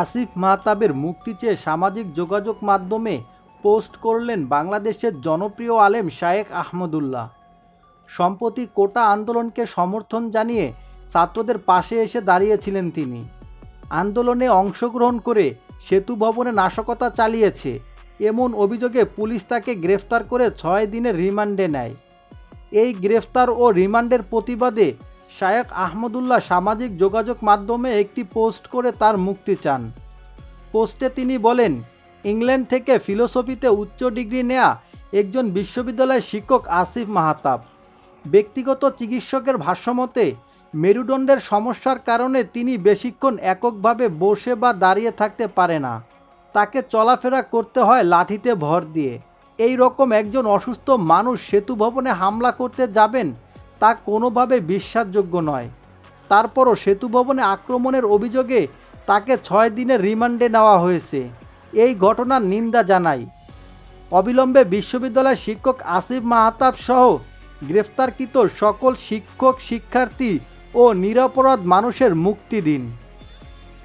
আসিফ মাহতাবের মুক্তি চেয়ে সামাজিক যোগাযোগ মাধ্যমে পোস্ট করলেন বাংলাদেশের জনপ্রিয় আলেম শায়েক আহমদুল্লাহ। সম্প্রতি কোটা আন্দোলনকে সমর্থন জানিয়ে ছাত্রদের পাশে এসে দাঁড়িয়েছিলেন তিনি। আন্দোলনে অংশগ্রহণ করে সেতু ভবনে নাশকতা চালিয়েছে। এমন অভিযোগে পুলিশ তাকে গ্রেফতার করে ছয় দিনের রিমান্ডে নেয়। এই গ্রেফতার ও রিমান্ডের প্রতিবাদে শায়েক আহমদুল্লাহ সামাজিক যোগাযোগ মাধ্যমে একটি পোস্ট করে তার মুক্তি চান। পোস্টে তিনি বলেন, ইংল্যান্ড থেকে ফিলোসফিতে উচ্চ ডিগ্রি নেয়া একজন বিশ্ববিদ্যালয়ের শিক্ষক আসিফ মাহাতাব। ব্যক্তিগত চিকিৎসকের ভাষ্যমতে, মেরুদণ্ডের সমস্যার কারণে তিনি বেশিক্ষণ এককভাবে বসে বা দাঁড়িয়ে থাকতে পারে না। তাকে চলাফেরা করতে হয় লাঠিতে ভর দিয়ে। এই রকম একজন অসুস্থ মানুষ সেতু ভবনে হামলা করতে যাবেন তা কোনোভাবে বিশ্বাসযোগ্য নয়। তারপরও সেতু ভবনে আক্রমণের অভিযোগে তাকে ছয় দিনের রিমান্ডে নেওয়া হয়েছে। এই ঘটনার নিন্দা জানাই। অবিলম্বে বিশ্ববিদ্যালয়ের শিক্ষক আসিফ মাহাতাব সহ গ্রেফতারকৃত সকল শিক্ষক, শিক্ষার্থী ও নিরাপরাধ মানুষের মুক্তি দিন।